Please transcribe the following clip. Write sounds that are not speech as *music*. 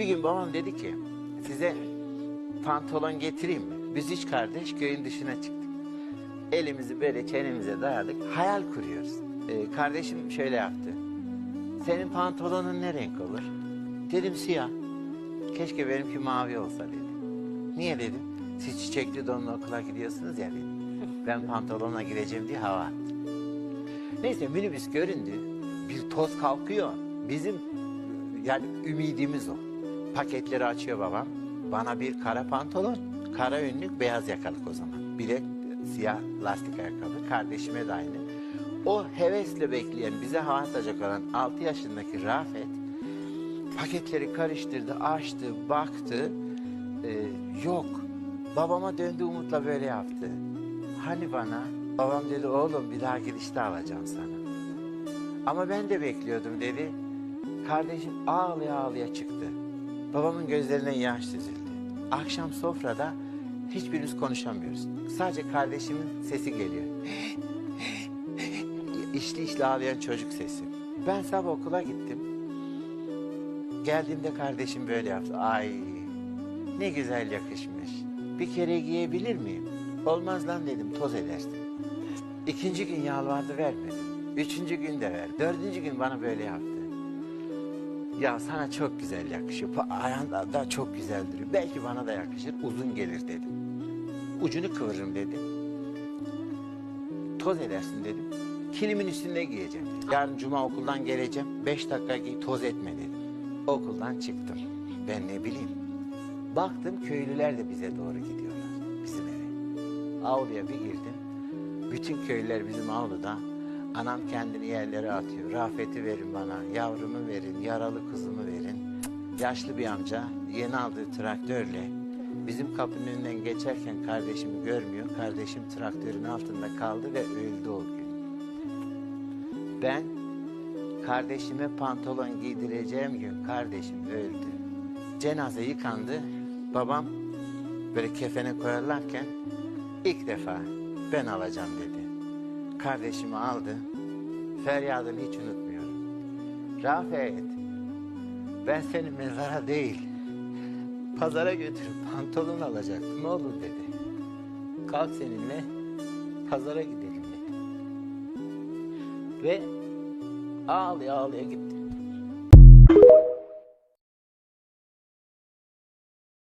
Bir gün babam dedi ki size pantolon getireyim mi? Biz üç kardeş köyün dışına çıktık. Elimizi böyle çenemize dayadık. Hayal kuruyoruz. Ee, kardeşim şöyle yaptı. Senin pantolonun ne renk olur? Dedim siyah. Keşke benimki mavi olsa dedi. Niye dedim? Siz çiçekli donla okula gidiyorsunuz ya dedim. Ben pantolonla gireceğim diye hava attım. Neyse minibüs göründü. Bir toz kalkıyor. Bizim yani ümidimiz o. Paketleri açıyor babam. Bana bir kara pantolon, kara önlük, beyaz yakalık o zaman. Bir de siyah lastik ayakkabı. Kardeşime de aynı. O hevesle bekleyen, bize hava atacak olan 6 yaşındaki Rafet paketleri karıştırdı, açtı, baktı. Ee, yok. Babama döndü umutla böyle yaptı. Hani bana? Babam dedi oğlum bir daha girişte alacağım sana. Ama ben de bekliyordum dedi. Kardeşim ağlaya ağlaya çıktı. Babamın gözlerinden yaş süzüldü. Akşam sofrada hiçbirimiz konuşamıyoruz. Sadece kardeşimin sesi geliyor. *laughs* İşli işli ağlayan çocuk sesi. Ben sabah okula gittim. Geldiğimde kardeşim böyle yaptı. Ay ne güzel yakışmış. Bir kere giyebilir miyim? Olmaz lan dedim toz edersin. İkinci gün yalvardı vermedim. Üçüncü gün de ver. Dördüncü gün bana böyle yaptı. Ya sana çok güzel yakışıyor. Ayağında da çok güzel duruyor. Belki bana da yakışır. Uzun gelir dedim. Ucunu kıvırırım dedi. Toz edersin dedim. Kilimin üstünde giyeceğim. Yarın cuma okuldan geleceğim. Beş dakika giy toz etme dedim. Okuldan çıktım. Ben ne bileyim. Baktım köylüler de bize doğru gidiyorlar. Bizim eve. Avluya bir girdim. Bütün köylüler bizim avluda. Anam kendini yerlere atıyor. Rafet'i verin bana, yavrumu verin, yaralı kızımı verin. Yaşlı bir amca yeni aldığı traktörle bizim kapının önünden geçerken kardeşimi görmüyor. Kardeşim traktörün altında kaldı ve öldü o gün. Ben kardeşime pantolon giydireceğim gün kardeşim öldü. Cenaze yıkandı. Babam böyle kefene koyarlarken ilk defa ben alacağım dedi. Kardeşimi aldı. Feryadını hiç unutmuyorum. Rafet, ben seni mezara değil, pazara götürüp pantolon alacaktım. Olur dedi. Kalk seninle pazara gidelim dedi. Ve ağlaya ağlaya gittim